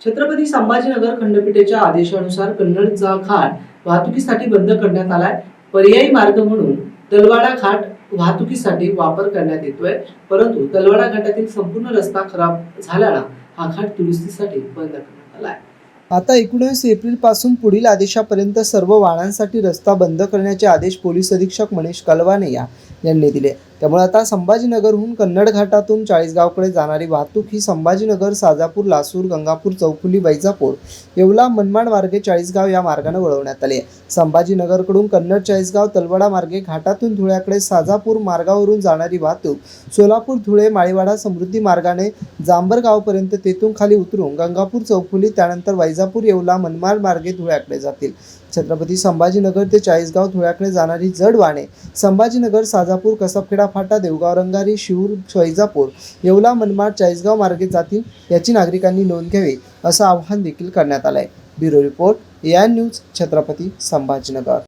छत्रपती संभाजीनगर खंडपीठेच्या आदेशानुसार कन्नडचा घाट वाहतुकीसाठी बंद करण्यात आलाय. पर्यायी मार्ग म्हणून तलवाडा घाट वाहतुकीसाठी वापर करण्यात येतोय. परंतु तलवाडा घाटातील संपूर्ण रस्ता खराब झाल्यानं हा घाट दुरुस्तीसाठी बंद करण्यात आलाय. आता एकोणीस एप्रिलपासून पुढील आदेशापर्यंत सर्व वाहनांसाठी रस्ता बंद करण्याचे आदेश पोलीस अधीक्षक मनीष कलवाने यांनी दिले. त्यामुळे आता संभाजीनगरहून कन्नड घाटातून चाळीसगावकडे जाणारी वाहतूक ही संभाजीनगर साजापूर लासूर गंगापूर चौफुली बैजापूर येवला मनमाड मार्गे चाळीसगाव या मार्गाने वळवण्यात आले आहे. संभाजीनगरकडून कन्नड चाळीसगाव तलवाडा मार्गे घाटातून धुळ्याकडे साजापूर मार्गावरून जाणारी वाहतूक सोलापूर धुळे माळीवाडा समृद्धी मार्गाने जांभरगावपर्यंत तेथून खाली उतरून गंगापूर चौफुली त्यानंतर वैजापूर येवला मनमाड मार्गे धुळ्याकडे जातील. छत्रपती संभाजीनगर ते चाळीसगाव धुळ्याकडे जाणारी जड वाहने संभाजीनगर साजापूर कसबखेडा फाटा देवगाव रंगारी शिवूर वैजापूर येवला मनमाड चाळीसगाव मार्गे जातील याची नागरिकांनी नोंद घ्यावी असं आवाहन देखील करण्यात आलं आहे bureau report AI news Chhatrapati Sambhajinagar.